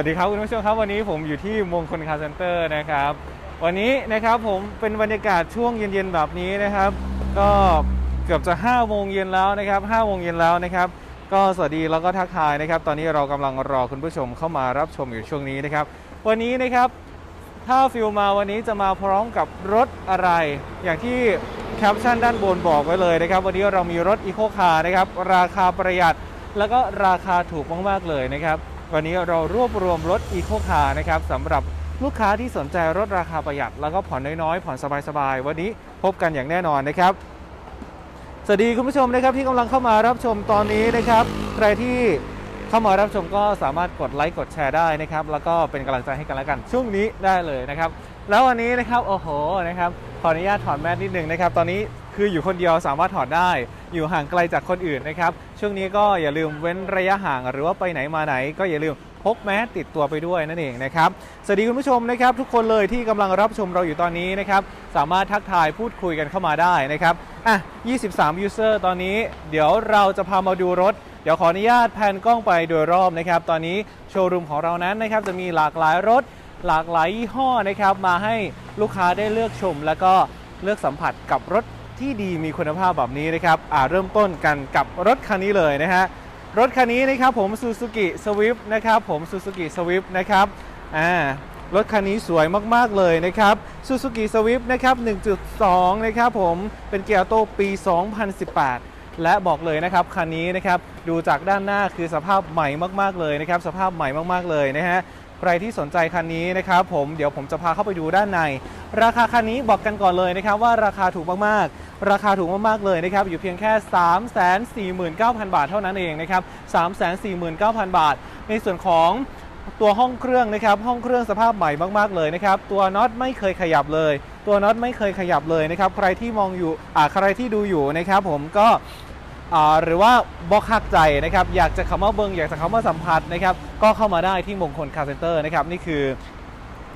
สวัสดีครับคุณผู้ชมครับวันนี้ผมอยู่ที่มงคลคาร์เซ็นเตอร์นะครับ วันนี้นะครับผมเป็นบรรยากาศช่วงเย็นๆแบบนี้นะครับ ก็เกือบจะ5โมงเย็นแล้วนะครับ5โมงเย็นแล้วนะครับ ก็สวัสดีแล้วก็ทักทายนะครับ ตอนนี้เรากำลังรอคุณผู้ชมเข้ามารับชมอยู่ช่วงนี้นะครับ วันนี้นะครับถ้าฟิลมาวันนี้จะมาพร้อมกับรถอะไร อย่างที่แคปชั่นด้านบนบอกไว้เลยนะครับ วันนี้เรามีรถอีโคคาร์นะครับราคาประหยัดแล้วก็ราคาถูกมากๆเลยนะครับ วันนี้เรารวบรวมรถอีโคคาร์นะครับสำหรับลูกค้าที่สนใจรถราคาประหยัด แล้วก็ผ่อนน้อยๆ ผ่อนสบายๆ วันนี้พบกันอย่างแน่นอนนะครับ สวัสดีคุณผู้ชมนะครับที่กำลังเข้ามารับชมตอนนี้นะครับ ใครที่เข้ามารับชมก็สามารถกดไลค์กดแชร์ได้นะครับ แล้วก็เป็นกำลังใจให้กันและกัน ช่วงนี้ได้เลยนะครับ แล้ววันนี้นะครับโอ้โหนะครับขออนุญาตถอดแมสนิดหนึ่งนะครับ ตอนนี้ คืออยู่คนเดียวสามารถถอดได้ อยู่ห่างไกลจากคนอื่นนะครับ ช่วงนี้ก็อย่าลืมเว้นระยะห่างหรือว่าไปไหนมาไหน ก็อย่าลืมพกแมสติดตัวไปด้วยนั่นเองนะครับ สวัสดีคุณผู้ชมนะครับทุกคนเลยที่กำลังรับชมเราอยู่ตอนนี้นะครับสามารถทักทายพูดคุยกันเข้ามาได้นะครับอะ 23 user ตอนนี้ เดี๋ยวเราจะพามาดูรถ เดี๋ยวขออนุญาตแพนกล้องไปโดยรอบนะครับ ตอนนี้โชว์รูมของเรานั้นนะครับจะมีหลากหลายรถ หลากหลายยี่ห้อนะครับมาให้ลูกค้าได้เลือกชม แล้วก็เลือกสัมผัสกับรถ ที่ดีมีคุณภาพแบบนี้นะครับอ่าเริ่มต้นกันกับรถคันนี้เลยนะฮะรถคันนี้นะครับผม Suzuki Swift นะครับผม Suzuki Swift นะครับอ่ารถคันนี้สวยมาก ๆ เลยนะครับ Suzuki Swift นะครับ 1.2 นะครับผม เป็นเกียร์โตปี 2018 และบอกเลยนะครับ คันนี้นะครับ ดูจากด้านหน้าคือสภาพใหม่มาก ๆ เลยนะครับ สภาพใหม่มาก ๆ เลยนะฮะ ใครที่สนใจคันนี้นะครับผมเดี๋ยวผมจะพาเข้าไปดูด้านใน ราคาคันนี้บอกกันก่อนเลยนะครับว่าราคาถูกมากๆ ราคาถูกมากๆเลยนะครับอยู่เพียงแค่ 349,000 บาทเท่านั้นเองนะครับ349,000 บาท ในส่วนของตัวห้องเครื่องนะครับห้องเครื่องสภาพใหม่มากๆเลยนะครับตัวน็อตไม่เคยขยับเลย ตัวน็อตไม่เคยขยับเลยนะครับใครที่มองอยู่อ่าใครที่ดูอยู่นะครับผมก็ หรือว่าบอกหักใจนะครับอยากจะเข้ามาเบิงอยากจะเข้ามาสัมผัสนะครับก็เข้ามาได้ที่มงคลคาร์เซนเตอร์นะครับนี่คือ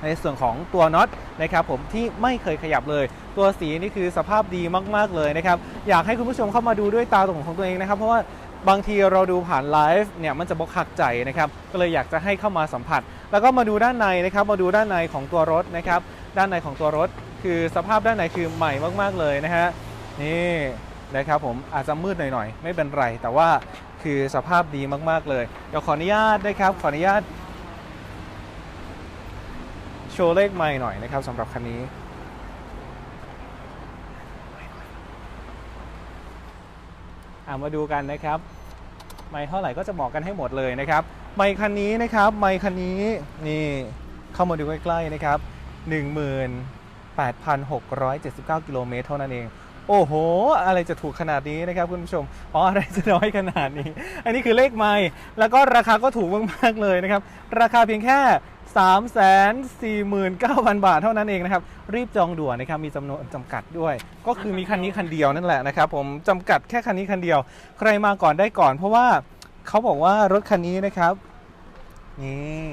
ในส่วนของตัวน็อตนะครับผมที่ไม่เคยขยับเลย ตัวสีนี่คือสภาพดีมากๆเลยนะครับอยากให้คุณผู้ชมเข้ามาดูด้วยตาตรงของตัวเองนะครับเพราะว่าบางทีเราดูผ่านไลฟ์เนี่ยมันจะบอกหักใจนะครับก็เลยอยากจะให้เข้ามาสัมผัส แล้วก็มาดูด้านในนะครับมาดูด้านในของตัวรถนะครับด้านในของตัวรถ คือสภาพด้านในคือใหม่มากๆเลยนะฮะนี่ นะครับผมอาจจะมืดหน่อยๆ ไม่เป็นไร แต่ว่าคือสภาพดีมากๆเลย เดี๋ยวขออนุญาตนะครับ ขออนุญาต โชว์เลขไม่หน่อยนะครับสำหรับคันนี้ มาดูกันนะครับ ไม่เท่าไหร่ก็จะบอกกันให้หมดเลยนะครับ ไม่คันนี้นะครับ ไม่คันนี้นี่เข้ามาดูใกล้ๆนะครับ 18,679 กิโลเมตรเท่านั้นเอง โอ้โห อะไรจะถูกขนาดนี้นะครับคุณผู้ชม อ๋อ อะไรจะน้อยขนาดนี้ อันนี้คือเลขไม่ แล้วก็ราคาก็ถูกมากๆเลยนะครับ ราคาเพียงแค่ 349,000 บาทเท่านั้นเองนะครับ รีบจองด่วนนะครับ มีจำนวนจำกัดด้วย ก็คือมีคันนี้คันเดียวนั่นแหละนะครับ ผมจำกัดแค่คันนี้คันเดียว ใครมาก่อนได้ก่อน เพราะว่าเขาบอกว่ารถคันนี้นะครับ นี่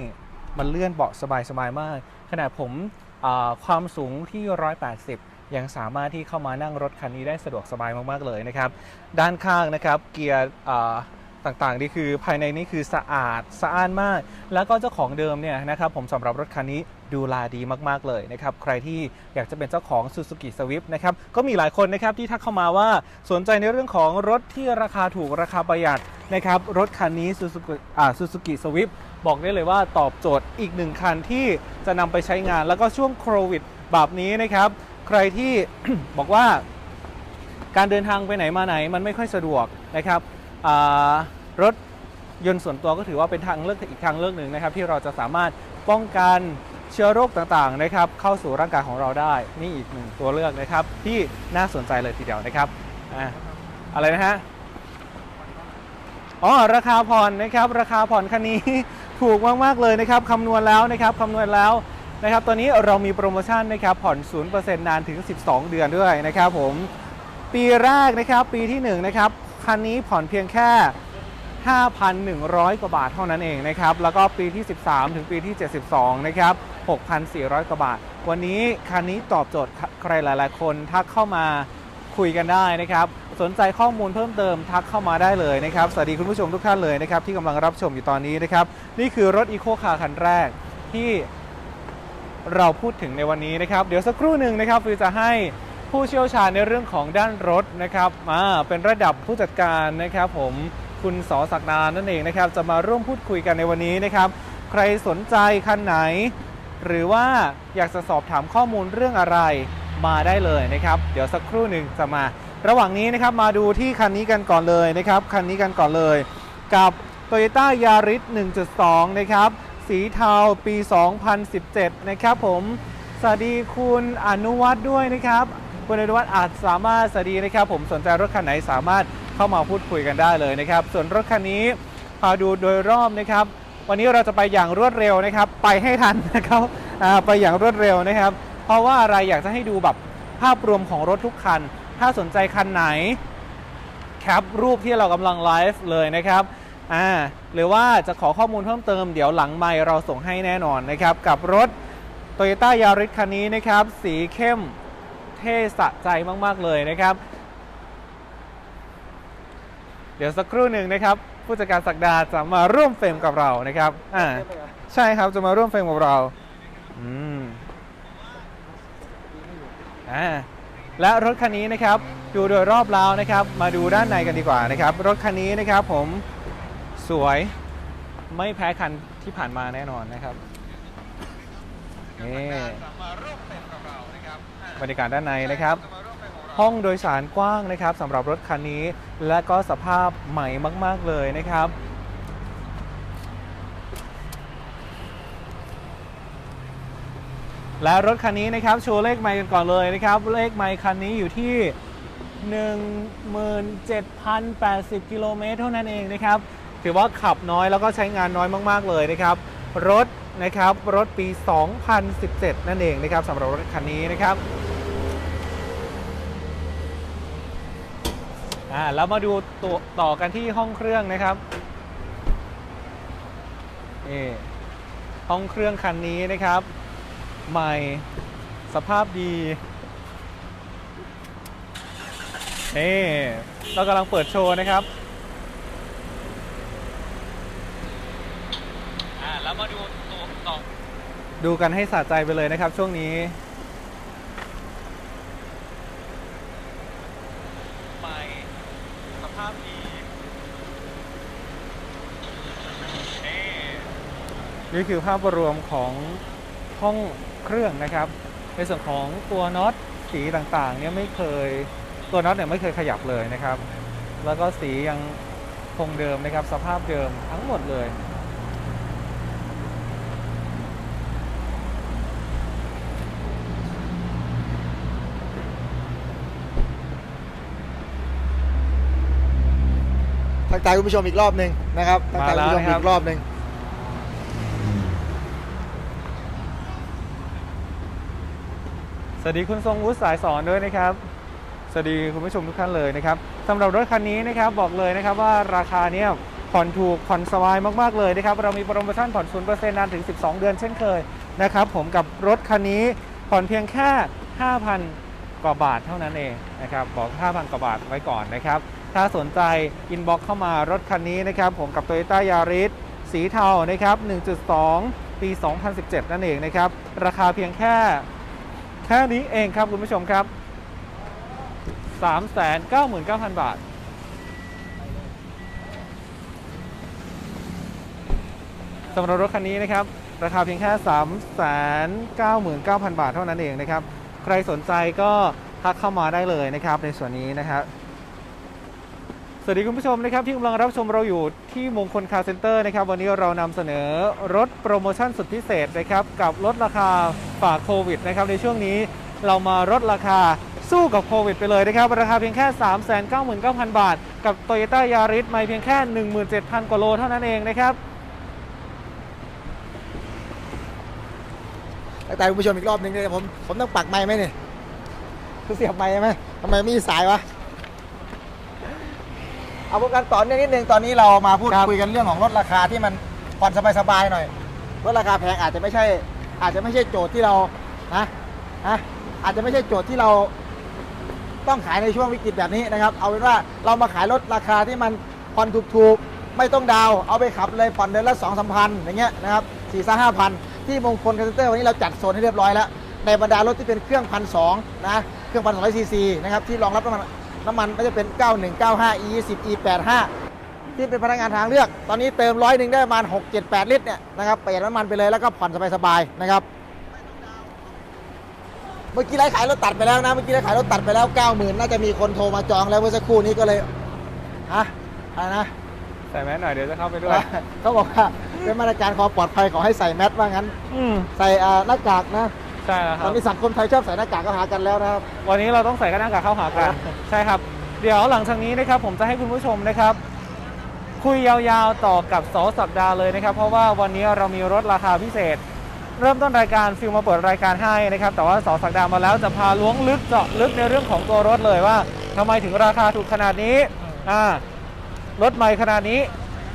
มันเลื่อนเบาะสบายๆมาก ขนาดผมความสูงที่ 180 ยังสามารถที่เข้ามานั่งรถคันนี้ได้สะดวกสบายมากๆเลยนะครับ ด้านข้างนะครับเกียร์อ่าต่างๆนี่คือภายในนี่คือสะอาดสะอ้านมาก แล้วก็เจ้าของเดิมเนี่ยนะครับผมสำหรับรถคันนี้ดูแลดีมากๆเลยนะครับใครที่อยากจะเป็นเจ้าของ Suzuki Swift นะครับก็มีหลายคนนะครับที่ทักเข้ามาว่าสนใจในเรื่องของรถที่ราคาถูกราคาประหยัดนะครับรถคันนี้ Suzuki อ่า Suzuki Swift บอกได้เลยว่าตอบโจทย์อีกหนึ่งคันที่จะนำไปใช้งานแล้วก็ช่วงโควิดแบบนี้นะครับ ใครที่บอกว่าการเดินทางไปไหนมาไหนมันไม่ค่อยสะดวกนะครับรถยนต์ส่วนตัวก็ถือว่าเป็นทางเลือกอีกทางเลือกหนึ่งนะครับ ที่เราจะสามารถป้องกันเชื้อโรคต่างๆนะครับ เข้าสู่ร่างกายของเราได้นี่อีกหนึ่งตัวเลือกนะครับ ที่น่าสนใจเลยทีเดียวนะครับอะอะไรนะฮะอ๋อราคาผ่อนนะครับ ราคาผ่อนคันนี้ถูกมากๆเลยนะครับคำนวณแล้วนะครับคำนวณแล้ว นะครับตอนนี้เรามีโปรโมชั่นนะครับผ่อน 0%นานถึง 12 เดือนด้วยนะครับผมปีแรกนะครับปีที่1นะครับคันนี้ผ่อนเพียงแค่ 5,100 กว่าบาทเท่านั้นเองนะครับแล้วก็ปีที่ 13 ถึงปีที่ 72 นะครับ 6,400 กว่าบาท วันนี้คันนี้ตอบโจทย์ใครหลาย ๆ คนทักเข้ามาคุยกันได้นะครับ สนใจข้อมูลเพิ่มเติมทักเข้ามาได้เลยนะครับ สวัสดีคุณผู้ชมทุกท่านเลยนะครับ ที่กำลังรับชมอยู่ตอนนี้นะครับ นี่คือรถอีโคคาร์คันแรกที่ เราพูดถึงในวันนี้นะครับ เดี๋ยวสักครู่หนึ่งนะครับฟิวจะให้ผู้เชี่ยวชาญในเรื่องของด้านรถนะครับมาเป็นระดับผู้จัดการนะครับ ผมคุณสอศักดานั่นเองนะครับ จะมาร่วมพูดคุยกันในวันนี้นะครับ ใครสนใจคันไหน หรือว่าอยากจะสอบถามข้อมูลเรื่องอะไรมาได้เลยนะครับ เดี๋ยวสักครู่หนึ่งจะมา ระหว่างนี้นะครับมาดูที่คันนี้กันก่อนเลยนะครับคันนี้กันก่อนเลย กับ Toyota Yaris 1.2 นะครับ สีเทาปี 2017 นะครับผมสวัสดีคุณอนุวัฒน์ด้วยนะครับคุณอนุวัฒน์อาจสามารถสวัสดีนะครับ ผมสนใจรถคันไหนสามารถเข้ามาพูดคุยกันได้เลยนะครับ ส่วนรถคันนี้พาดูโดยรอบนะครับ วันนี้เราจะไปอย่างรวดเร็วนะครับ ไปให้ทันนะครับไปอย่างรวดเร็วนะครับ เพราะว่าอะไรอยากจะให้ดูแบบภาพรวมของรถทุกคัน ถ้าสนใจคันไหนแคปรูปที่เรากำลังไลฟ์เลยนะครับ อ่าหรือว่าจะขอข้อมูลเพิ่มเติมเดี๋ยวหลังไมค์เราส่งให้แน่นอนนะครับ กับรถ Toyota Yaris คันนี้นะครับ สีเข้มเท่สะใจมาก ๆ เลยนะครับ เดี๋ยวสักครู่หนึ่งนะครับ ผู้จัดการสักดาจะมาร่วมเฟรมกับเรานะครับอ่าใช่ครับจะมาร่วมเฟรมกับเราอืมอ่าและรถคันนี้นะครับ ดูโดยรอบแล้วนะครับ มาดูด้านในกันดีกว่านะครับ รถคันนี้นะครับผม สวยไม่แพ้คันที่ผ่านมาแน่นอนนะครับนี่บรรยากาศด้านในนะครับ ห้องโดยสารกว้างนะครับสำหรับรถคันนี้ และก็สภาพใหม่มาก ๆ เลยนะครับและรถคันนี้นะครับโชว์เลขไมล์กันก่อนเลยนะครับ เลขไมล์คันนี้อยู่ที่ 17,080 กิโลเมตรเท่านั้นเองนะครับ ถือว่าขับน้อยแล้วก็ใช้งานน้อยมากๆเลยนะครับ รถนะครับรถปี 2017 นั่นเองนะครับสำหรับรถคันนี้นะครับอ่าแล้วมาดูตัวต่อกันที่ห้องเครื่องนะครับนี่ห้องเครื่องคันนี้นะครับ ใหม่สภาพดีนี่เรากำลังเปิดโชว์นะครับอ่าแล้วมาดูตัวต่อ ดูกันให้สะใจไปเลยนะครับช่วงนี้ใหม่สภาพดีนี่นี่คือภาพรวมของห้องเครื่องนะครับ ในส่วนของตัวน็อตสีต่างๆเนี่ยไม่เคยตัวน็อตเนี่ยไม่เคยขยับเลยนะครับ แล้วก็สียังคงเดิมนะครับสภาพเดิมทั้งหมดเลย ทักทายคุณผู้ชมอีกรอบหนึ่งนะครับทักทายคุณผู้ชมมาแล้วนะครับ อีกรอบหนึ่งสวัสดีคุณทรงวุฒิสายสอนด้วยนะครับ สวัสดีคุณผู้ชมทุกท่านเลยนะครับสำหรับรถคันนี้นะครับบอกเลยนะครับว่าราคาเนี่ยผ่อนถูกผ่อนสบายมากๆเลยนะครับเรามีโปรโมชั่นผ่อน 0%นานถึง 12 เดือนเช่นเคยนะครับผมกับรถคันนี้ผ่อนเพียงแค่ 5,000 กว่าบาทเท่านั้นเองนะครับบอก 5,000 กว่าบาทไว้ก่อนนะครับ ถ้าสนใจอินบ็อกเข้ามารถคันนี้นะครับผมกับ Toyota Yaris สีเทานะครับ 1.2 ปี 2017 นั่นเองนะครับ ราคาเพียงแค่แค่นี้เองครับคุณผู้ชมครับ 399,000 บาทสำหรับรถคันนี้นะครับราคาเพียงแค่ 399,000 บาทเท่านั้นเองนะครับ ใครสนใจก็ทักเข้ามาได้เลยนะครับในส่วนนี้นะครับ สวัสดีคุณผู้ชมนะครับที่กำลังรับชมเราอยู่ที่มงคลคาร์เซ็นเตอร์นะครับวันนี้เรานำเสนอรถโปรโมชั่นสุดพิเศษนะครับกับลดราคาฝากโควิดนะครับในช่วงนี้เรามาลดราคาสู้กับโควิดไปเลยนะครับราคาเพียงแค่ 399,000 บาท กับ Toyota Yaris ไม่เพียงแค่ 17,000 กว่าโลเท่านั้นเองนะครับทักทายคุณผู้ชมอีกรอบหนึ่งเลยผมผมต้องปักไม้ไหมเนี่ยคือเสียบไม้ไหมทำไมไม่มีสายวะ เอาพวกกันต่อเนื่องนิดนึงตอนนี้เรามาพูดครับคุยกันเรื่องของลดราคาที่มันผ่อนสบายๆหน่อยลดราคาแพงอาจจะไม่ใช่ อาจจะไม่ใช่โจทย์ที่เรานะนะอาจจะไม่ใช่โจทย์ที่เราต้องขายในช่วงวิกฤตแบบนี้นะครับ เอาเป็นว่าเรามาขายรถราคาที่มันผ่อนถูกๆ ไม่ต้องดาวน์เอาไปขับเลยผ่อนเดือนละสองสามพันอย่างเงี้ยนะครับสี่ห้าพันที่มงคลคาร์เซนเตอร์วันนี้เราจัดโซนให้เรียบร้อยแล้ว ในบรรดารถที่เป็นเครื่องพันสองนะ เครื่องพันสองร้อยซีซีนะครับที่รองรับน้ำมัน น้ำมันก็จะเป็น 9195 E10 E85 ที่เป็นพนักงานทางเลือก ตอนนี้เติมร้อยหนึ่งได้ประมาณ 6 7 8 ลิตรเนี่ยนะครับประหยัดน้ำมันไปเลยแล้วก็ผ่อนสบายๆนะครับเมื่อกี้ไลฟ์ขายรถตัดไปแล้วนะเมื่อกี้ไลฟ์ขายรถตัดไปแล้ว 90,000 น่าจะมีคนโทรมาจองแล้วเมื่อสักครู่นี้ก็เลยฮะอะไรนะใส่แมสหน่อยเดี๋ยวจะเข้าไปด้วยเขาบอกว่าเป็นมาตรการความปลอดภัยขอให้ใส่แมสว่างั้นอืมใส่อ่าหน้ากากนะ ใช่แล้วคตรัอบ นนี้สังคมไทยชอบใส่หน้ากากก็หากันแล้วนะครับ วันนี้เราต้องใส่กันหน้ากากเข้าหากัน ใช่ครับ เดี๋ยวหลังจากนี้นะครับผมจะให้คุณผู้ชมนะครับ คุยยาวๆต่อกับสอสัปดาห์เลยนะครับ เพราะว่าวันนี้เรามีรถราคาพิเศษ เริ่มต้นรายการฟิลมาเปิดรายการให้นะครับ แต่ว่าสอสัปดาห์มาแล้วจะพาล้วงลึกเจาะลึกในเรื่องของตัวรถเลยว่าทำไมถึงราคาถูกขนาดนี้อ่ารถใหม่ขนาดนี้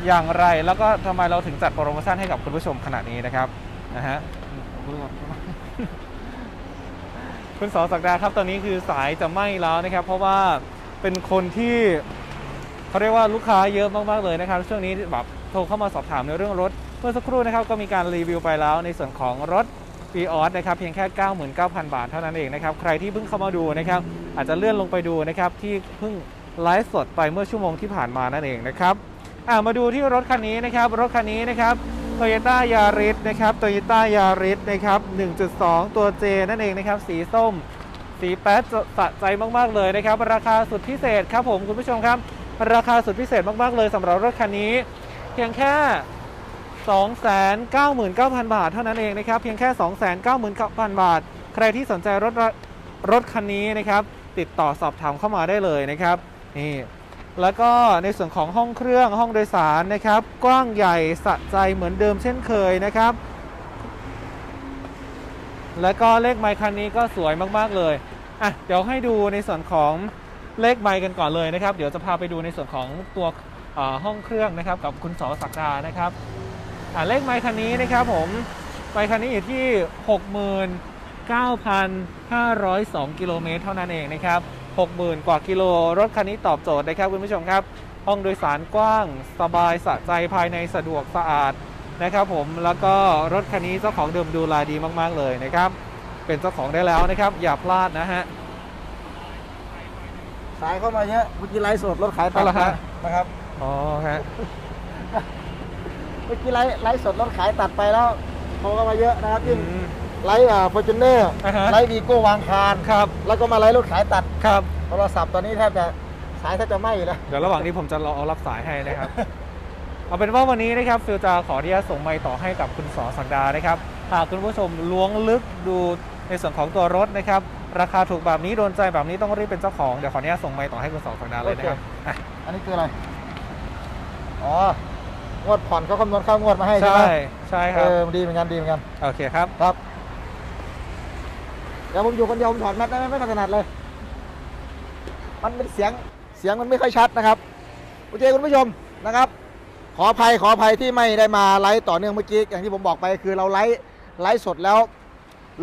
อย่างไรแล้วก็ทำไมเราถึงจัดโปรโมชั่นให้กับคุณผู้ชมขนาดนี้นะครับนะฮะคุณ คุณสอศักดาครับตอนนี้คือสายจะไหม้แล้วนะครับ เพราะว่าเป็นคนที่เขาเรียกว่าลูกค้าเยอะมากๆเลยนะครับ ช่วงนี้แบบโทรเข้ามาสอบถามในเรื่องรถ เมื่อสักครู่นะครับก็มีการรีวิวไปแล้วในส่วนของรถ v ีออสนะครับเพียงแค่ 99,000 บาทเท่านั้นเองนะครับใครที่เพิ่งเข้ามาดูนะครับอาจจะเลื่อนลงไปดูนะครับที่เพิ่งไลฟ์สดไปเมื่อชั่วโมงที่ผ่านมานั่นเองนะครับอ่ามาดูที่รถคันนี้นะครับรถคันนี้นะครับ โตโยต้ายาริสนะครับโตโยต้ายาริสนะครับ1.2 ตัว J นั่นเองนะครับ สีส้ม สีแป๊ดสะใจมากๆเลยนะครับ ราคาสุดพิเศษครับผมคุณผู้ชมครับ ราคาสุดพิเศษมากๆเลยสำหรับรถคันนี้ เพียงแค่ 299,000 บาท เท่านั้นเองนะครับ เพียงแค่ 299,000 บาท ใครที่สนใจรถรถคันนี้นะครับ ติดต่อสอบถามเข้ามาได้เลยนะครับนี่ แล้วก็ในส่วนของห้องเครื่องห้องโดยสารนะครับ กว้างใหญ่สะใจเหมือนเดิมเช่นเคยนะครับ แล้วก็เลขไมค์คันนี้ก็สวยมากๆเลยอะเดี๋ยวให้ดูในส่วนของเลขไมค์กันก่อนเลยนะครับ เดี๋ยวจะพาไปดูในส่วนของตัวห้องเครื่องนะครับกับคุณสอศักดานะครับอะเลขไมค์คันนี้นะครับผมไมค์คันนี้อยู่ที่ 69,502 กิโลเมตรเท่านั้นเองนะครับ 60,000 กว่ากิโล รถคันนี้ตอบโจทย์นะครับคุณผู้ชมครับ ห้องโดยสารกว้าง สบายสะใจภายในสะดวกสะอาดนะครับผมแล้วก็รถคันนี้เจ้าของเดิมดูแลดีมาก ๆ เลยนะครับ เป็นเจ้าของได้แล้วนะครับ อย่าพลาดนะฮะสายเข้ามาเยอะเมื่อกี้ไลฟ์สดรถขายตัเอาดละฮะนะครับอ๋อฮะเมื่อกี้ไลฟ์ไลฟ์สดรถขายตัดไปแล้วโทรเข้ามาเยอะนะครับอืยิ่งม ไลฟ์อ่าฟอร์จูเนอร์อ่าฮะ ไลฟ์วีโก้วางคารครับ แล้วก็มาไลฟ์รถขายตัดครับ โทรศัพท์ตอนนี้แทบจะสายแทบจะไหม้อยู่แล้ว เดี๋ยวระหว่างนี้ผมจะรอรับสายให้นะครับ เอาเป็นว่าวันนี้นะครับฟิลจะขอที่จะส่งไมค์ต่อให้กับคุณสอสักดานะครับหากคุณผู้ชมล้วงลึกดูในส่วนของตัวรถนะครับ ราคาถูกแบบนี้โดนใจแบบนี้ต้องรีบเป็นเจ้าของ เดี๋ยวขออนุญาตส่งไมค์ต่อให้คุณสอสักดาเลยนะครับอะอันนี้คืออะไร อ๋อ งวดผ่อนเขาคำนวณค่างวดมาให้ใช่ไหมใช่ใช่คเอรับอดีเหมือนกันดีเหมือนกัน โอเคครับ ครับ เดี๋ยวผมอยู่คนเดียวผมถอดแมสได้ไหมไม่ถนัดเลย มันเป็นเสียงเสียงมันไม่ค่อยชัดนะครับโอเคคุณผู้ชมนะครับ ขออภัยขออภัยที่ไม่ได้มาไลฟ์ต่อเนื่องเมื่อกี้อย่างที่ผมบอกไปคือเราไลฟ์ไลฟ์สดแล้ว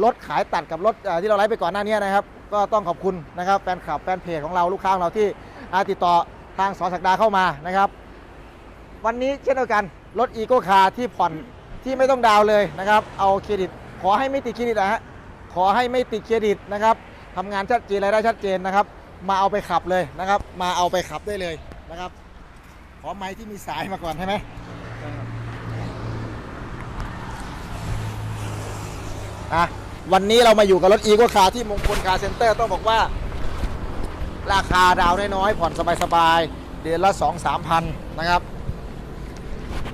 รถขายตัดกับรถที่เราไลฟ์ไปก่อนหน้านี้นะครับ ก็ต้องขอบคุณนะครับแฟนคลับแฟนเพจของเราลูกค้าของเราที่ติดต่อทางสอศักดาเข้ามานะครับ วันนี้เช่นเดียวกันรถอีโ c คาร์ที่ผ่อนที่ไม่ต้องดาวเลยนะครับ เอาเครดิต ขอให้ไม่ติดเครดิตนะฮะ ขอให้ไม่ติดเครดิตนะครับทำงานชัดเจนรายได้ชัดเจนนะครับ มาเอาไปขับเลยนะครับ มาเอาไปขับได้เลยนะครับ ขอไม้ที่มีสายมาก่อนใช่ไหมอะวันนี้เรามาอยู่กับรถอีโ c คาร์ที่มงคลคาร์เซ็นเตอร์ต้องบอกว่า ราคาดาวน้อยๆผ่อนสบายๆเดือนละ 2 3 พันนะครับ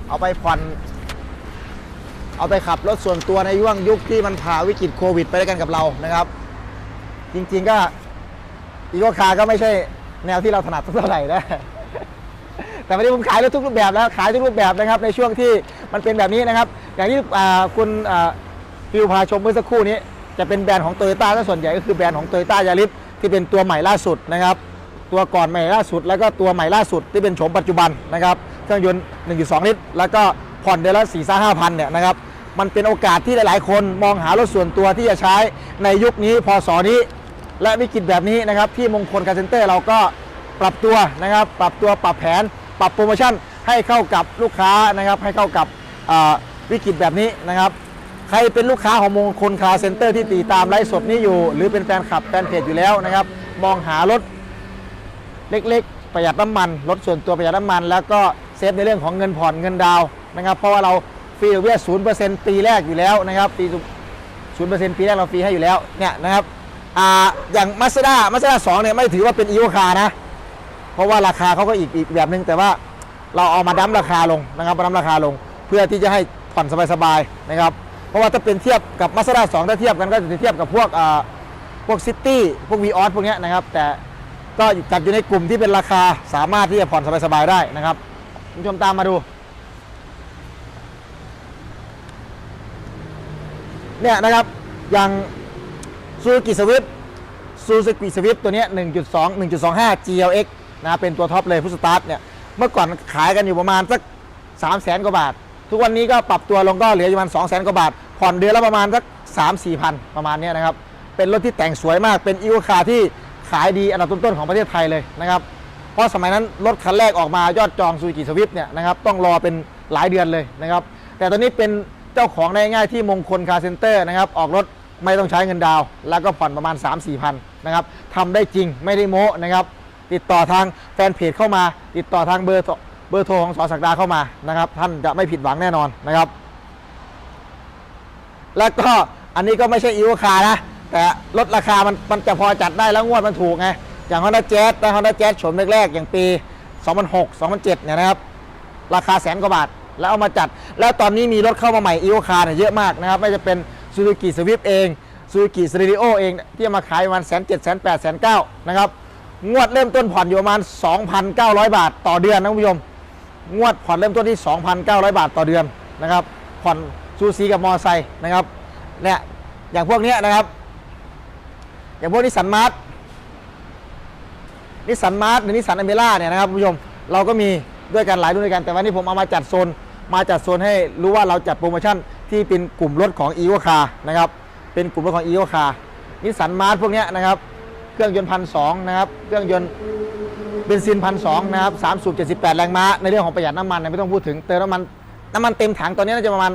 เอาไปผ่อน เอาไปขับรถส่วนตัวในย่วงยุคที่มันผ่าวิกฤตโควิด ไปด้วยกันกับเรานะครับ จริงๆก็อีโกคาร์ก็ไม่ใช่แนวที่เราถนัดสักเท่าไหร่นะแต่วันนี้ผมขายรถทุกรูปแบบแล้วขายทุกรูปแบบนะครับ ในช่วงที่มันเป็นแบบนี้นะครับ อย่างที่คุณฟิวพาชมเมื่อสักครู่นี้ จะเป็นแบรนด์ของโตโยต้าซะส่วนใหญ่ก็คือแบรนด์ของโตโยต้ายาริสที่เป็นตัวใหม่ล่าสุดนะครับ ตัวก่อนใหม่ล่าสุด แล้วก็ตัวใหม่ล่าสุดที่เป็นโฉมปัจจุบันนะครับ เครื่องยนต์ 1.2 ลิตร แล้วก็ ผ่อนเดือนละ4 5 0 0 0เนี่ยนะครับมันเป็นโอกาสที่หลาย ๆ คนมองหารถส่วนตัวที่จะใช้ในยุคนี้พศนี้ และวิกฤตแบบนี้นะครับที่มงคลการเซ็นเตอร์เราก็ปรับตัวนะครับ ปรับตัวปรับแผน ปรับโปรโมชั่นให้เข้ากับลูกค้านะครับ ให้เข้ากับวิกฤตแบบนี้นะครับ ใครเป็นลูกค้าของมงคลคาร์เซ็นเตอร์ที่ติดตามไลฟ์สดนี้อยู่ หรือเป็นแฟนคลับแฟนเพจอยู่แล้วนะครับ มองหารถเล็ก ๆ ประหยัดน้ำมันรถส่วนตัวประหยัดน้ำมัน แล้วก็เซฟในเรื่องของเงินผ่อนเงินดาว นะครับ เพราะว่าเราฟรีดอกเบี้ยศูนย์เปอร์เซ็นต์ปีแรกอยู่แล้วนะครับปีศูนย์เปอร์เซ็นต์ปีแรกเราฟรีให้อยู่แล้วเนี่ยนะครับอ่าอย่างมาสด้ามาสด้าสองเนี่ยไม่ถือว่าเป็นอีโอคานะ เพราะว่าราคาเขาก็อีกอีกแบบหนึงแต่ว่าเราเอามาดั้มราคาลงนะครับมาดั้มราคาลง เพื่อที่จะให้ผ่อนสบายๆนะครับ เพราะว่าถ้าเป็นเทียบกับมาสด้าสองถ้าเทียบกันก็จะเทียบกับพวกอ่าพวกซิตี้พวกวีออสพวกเนี้ยนะครับ แต่ก็จัดอยู่ในกลุ่มที่เป็นราคาสามารถที่จะผ่อนสบายๆได้นะครับคุณผู้ชมตามมาดู เนี่ยนะครับ อย่างซูซูกิสวิฟซูซูกิสวิฟตัวนี้1.2 1.25 GLX นะเป็นตัวท็อปเลยผู้สตาร์ทเนี่ย เมื่อก่อนขายกันอยู่ประมาณสัก 3 0 0แสนกว่าบาท ทุกวันนี้ก็ปรับตัวลงก็เหลืออยู่ประมาณ2 0 0แสนกว่าบาท ผ่อนเดือนละประมาณสัก 3 4พันประมาณนี้นะครับ เป็นรถที่แต่งสวยมาก เป็นอีโวคาที่ขายดีอันดับต้นๆของประเทศไทยเลยนะครับ เพราะสมัยนั้นรถคันแรกออกมายอดจองซูซูกิสวิฟเนี่ยนะครับต้องรอเป็นหลายเดือนเลยนะครับ แต่ตอนนี้เป็น เจ้าของได้ง่ายที่มงคลคาร์เซ็นเตอร์นะครับ ออกรถไม่ต้องใช้เงินดาว แล้วก็ผ่อนประมาณ 3 4พันนะครับทำได้จริงไม่ได้โม้นะครับ ติดต่อทางแฟนเพจเข้ามา ติดต่อทางเบอร์เบอร์โทรของสอศักดาเข้ามานะครับ ท่านจะไม่ผิดหวังแน่นอนนะครับ แล้วก็อันนี้ก็ไม่ใช่อีวคานะ แต่ลดราคามันมันจะพอจัดได้แล้วงวดมันถูกไงอย่าง Honda Jazz นะ Honda Jazz โฉมแรกๆอย่างปี 2006 2007 เนี่ยนะครับ ราคาแสนกว่าบาท แล้วเอามาจัด แล้วตอนนี้มีรถเข้ามาใหม่อีโวคาเนี่ยเยอะมากนะครับไม่จะเป็น Suzuki Swift เอง Suzuki Celerio เองที่มาขายประมาณแสนเจ็ดแสนแปดแสนเก้านะครับงวดเริ่มต้นผ่อนอยู่ประมาณ 2,900 บาทต่อเดือนนะคุณผู้ชม งวดผ่อนเริ่มต้นที่ 2,900 บาทต่อเดือนนะครับผ่อนซูซีกับมอไซค์นะครับเนี่ยอย่างพวกนี้นะครับ อย่างพวกนิสสันมาร์ทนิสสันมาร์ทหรือนิสสันอเมร่าเนี่ยนะครับคุณผู้ชมเราก็มีด้วยกันหลายรุ่นด้วยกันแต่วันนี้ผมเอามาจัดโซน มาจัดโซนให้รู้ว่าเราจัดโปรโมชั่นที่เป็นกลุ่มรถของ e ี o คานะครับเป็นกลุ่มรถของ e ี o คานิสสันมาร์ทพวกนี้นะครับเครื่องยนต์พันสองนะครับเครื่องยนต์เบนซินพันสองนะครับสามสูบเจ็ดสิบแปดแรงม้าในเรื่องของประหยัดน้ำมันเนี่ยไม่ต้องพูดถึงเติมน้ำมันน้ำมันเต็มถังตอนนี้น่าจะประมาณ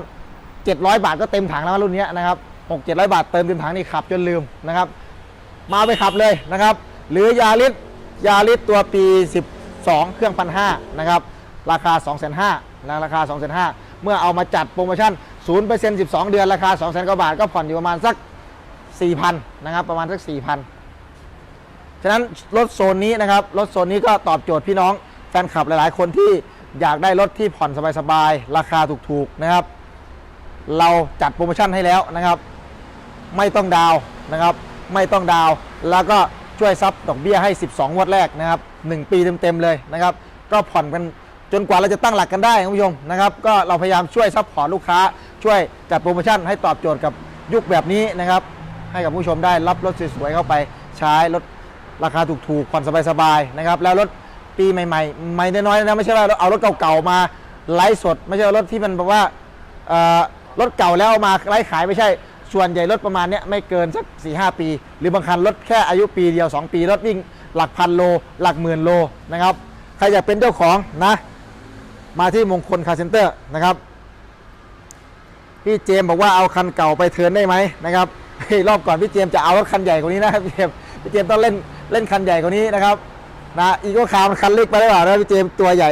700บาทก็เต็มถังแล้วรุ่นนี้นะครับหกเจ็ดร้อยบาทเติมเต็มถังนี่ขับจนลืมนะครับมาไปขับเลยนะครับหรือยาริสยาริสตัวปี 12 เครื่องพันห้านะครับ ราคา 2 5 0 0 0นะราคา 2 5 0 0 0 เมื่อเอามาจัดโปรโมชั่น 0% 12 เดือน ราคา 2 0 0 0 0กว่าบาท ก็ผ่อนอยู่ประมาณสัก 4,000 นะครับ ประมาณสัก 4,000 ฉะนั้นรถโซนนี้นะครับ รถโซนนี้ก็ตอบโจทย์พี่น้องแฟนคลับหลายๆ คนที่อยากได้รถที่ผ่อนสบายๆ ราคาถูกๆ นะครับ เราจัดโปรโมชั่นให้แล้วนะครับ ไม่ต้องดาวนะครับ ไม่ต้องดาวแล้วก็ช่วยซับดอกเบี้ยให้ 12 งวดแรกนะครับ 1 ปีเต็มๆ เลยนะครับ ก็ผ่อนกัน จนกว่าเราจะตั้งหลักกันได้คุณผู้ชมนะครับก็เราพยายามช่วยซับพอร์ตลูกค้า ช่วยจัดโปรโมชั่นให้ตอบโจทย์กับยุคแบบนี้นะครับ ให้กับผู้ชมได้รับรถสวยๆเข้าไปใช้รถราคาถูกๆผ่อนสบายๆนะครับแล้วรถปีใหม่ๆใหม่น้อยๆนะไม่ใช่ว่าเอารถเก่าๆมาไลฟ์สด ไม่ใช่รถที่มันแบบว่ารถเก่าแล้วมาไล่ขายไม่ใช่ ส่วนใหญ่รถประมาณเนี้ยไม่เกินสัก4ีหปี หรือบางคันรถแค่อายุปีเดียว 2 ปีรถวิ่งหลักพันโล หลักหมื่นโลนะครับใครอยากเป็นเจ้าของนะ มาที่มงคลคาร์เซ็นเตอร์นะครับ พี่เจมบอกว่าเอาคันเก่าไปเทิร์นได้ไหมนะครับรอบก่อนพี่เจมจะเอารถคันใหญ่กว่านี้นะพี่เจมพี่เจมต้องเล่นเล่นคันใหญ่กว่านี้นะครับนะอีโก้คาร์มันคันเล็กไปได้เปล่านะพี่เจมตัวใหญ่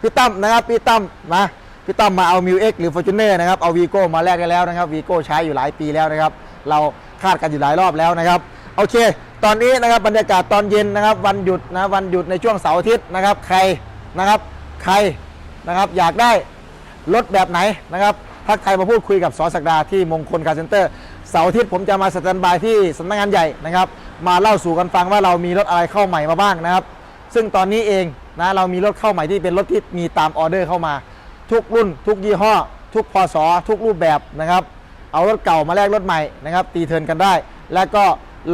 พี่ตั้มนะครับพี่ตั้มนะพี่ตั้มมาเอามิวเอ็กหรือฟอร์จูเนอร์นะครับเอาวีโก้มาแลกกันแล้วนะครับวีโก้ใช้อยู่หลายปีแล้วนะครับ เราคาดกันอยู่หลายรอบแล้วนะครับโอเค ตอนนี้นะครับบรรยากาศตอนเย็นนะครับ วันหยุดนะวันหยุดในช่วงเสาร์อาทิตย์นะครับ ใคร นะครับ ใครนะครับอยากได้รถแบบไหนนะครับทักทายมาพูดคุยกับสอศักดาที่มงคลคาร์เซ็นเตอร์เสาร์อาทิตย์ผมจะมาสแตนบายที่สำนักงานใหญ่นะครับ มาเล่าสู่กันฟังว่าเรามีรถอะไรเข้าใหม่มาบ้างนะครับ ซึ่งตอนนี้เองนะเรามีรถเข้าใหม่ที่เป็นรถที่มีตามออเดอร์เข้ามา ทุกรุ่น ทุกยี่ห้อ ทุกพศทุกรูปแบบนะครับ เอารถเก่ามาแลกรถใหม่นะครับ ตีเทิร์นกันได้ แล้วก็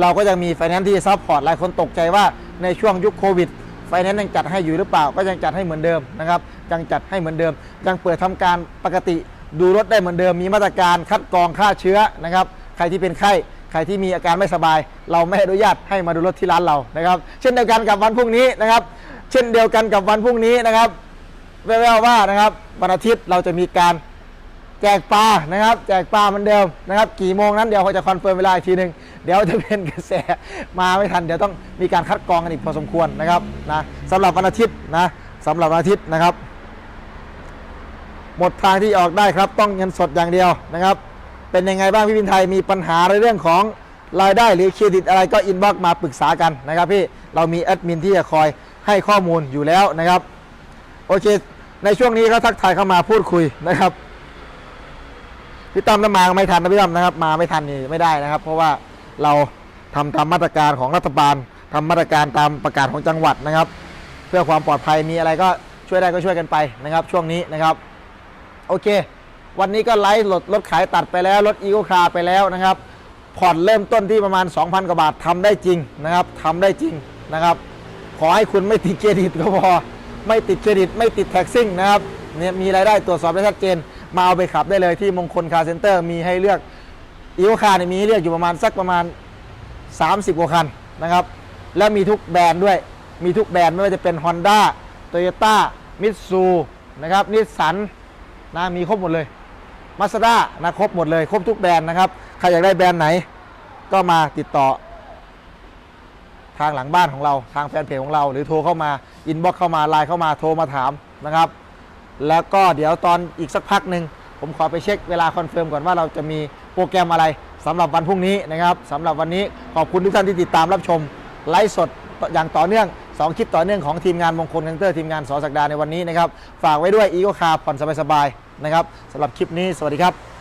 เราก็ยังมีไฟแนนซ์ที่ซัพพอร์ตหลายคนตกใจว่าในช่วงยุคโควิด ฟแนนซ์ยังจัดให้อยู่หรือเปล่า ก็ยังจัดให้เหมือนเดิมนะครับยังจัดให้เหมือนเดิม ยังเปิดทำการปกติดูรถได้เหมือนเดิม มีมาตรการคัดกรองฆ่าเชื้อนะครับใครที่เป็นไข้ใครที่มีอาการไม่สบาย เราไม่อนุญาตให้มาดูรถที่ร้านเรานะครับ เช่นเดียวกันกับวันพรุ่งนี้นะครับ เช่นเดียวกันกับวันพรุ่งนี้นะครับแว่วๆว่านะครับวันอาทิตย์เราจะมีการ แจกปลานะครับ แจกปลาเหมือนเดิมนะครับ กี่โมงนั้นเดี๋ยวเขาจะคอนเฟิร์มเวลาอีกทีหนึ่งเดี๋ยวจะเป็นกระแสมาไม่ทัน เดี๋ยวต้องมีการคัดกรองกันอีกพอสมควรนะครับนะสำหรับวันอาทิตย์นะสำหรับวันอาทิตย์นะครับ หมดทางที่ออกได้ครับ ต้องเงินสดอย่างเดียวนะครับ เป็นยังไงบ้างพี่บินไทยมีปัญหาในเรื่องของรายได้หรือเครดิตอะไรก็อินบ็อกมาปรึกษากันนะครับพี่เรามีแอดมินที่จะคอยให้ข้อมูลอยู่แล้วนะครับ โอเค ในช่วงนี้ก็ทักทายเข้ามาพูดคุยนะครับ พี่ตั้มน้ำมาไม่ทันนะพี่ตั้มนะครับ มาไม่ทันนี่ไม่ได้นะครับ เพราะว่าเราทำตามมาตรการของรัฐบาลทำมาตรการตามประกาศของจังหวัดนะครับ เพื่อความปลอดภัยมีอะไรก็ช่วยได้ก็ช่วยกันไปนะครับ ช่วงนี้นะครับ โอเค วันนี้ก็ไลฟ์รถรถขายตัดไปแล้วรถอีโ c คาไปแล้วนะครับผ่อนเริ่มต้นที่ประมาณ 2,000 กว่าบาททำได้จริงนะครับทำได้จริงนะครับ ขอให้คุณไม่ติดเครดิตก็พอไม่ติดเครดิต ไม่ติดแท็กซิ่งนะครับเนี่ยมีรายได้ตรวจสอบได้ชัดเจน มาเอาไปขับได้เลยที่มงคลคาร์เซ็นเตอร์มีให้เลือกอีโ c คาเนี่ยมีให้เลือกอยู่ประมาณสักประมาณ 30กว่าคันนะครับและมีทุกแบรนด์ด้วยมีทุกแบรนด์ไม่ว่าจะเป็น Honda Toyota m i t s u นะครับนิสสันนะมีครบหมดเลยมาสด้านะครบหมดเลย ครบทุกแบรนด์นะครับ ใครอยากได้แบรนด์ไหน ก็มาติดต่อ ทางหลังบ้านของเราทางแฟนเพจของเรา หรือโทรเข้ามา อินบ็อกเข้ามาไลน์เข้ามาโทรมาถามนะครับ แล้วก็เดี๋ยวตอนอีกสักพักหนึ่งผมขอไปเช็คเวลาคอนเฟิร์มก่อนว่าเราจะมีโปรแกรมอะไรสำหรับวันพรุ่งนี้นะครับสำหรับวันนี้ขอบคุณทุกท่านที่ติดตามรับชมไลฟ์สดอย่างต่อเนื่อง 2 คลิปต่อเนื่องของทีมงานมงคลคังเตอร์ทีมงานสอสักดาในวันนี้นะครับ ฝากไว้ด้วยอีโกคาผ่อนสบายๆนะครับสำหรับคลิปนี้สวัสดีครับ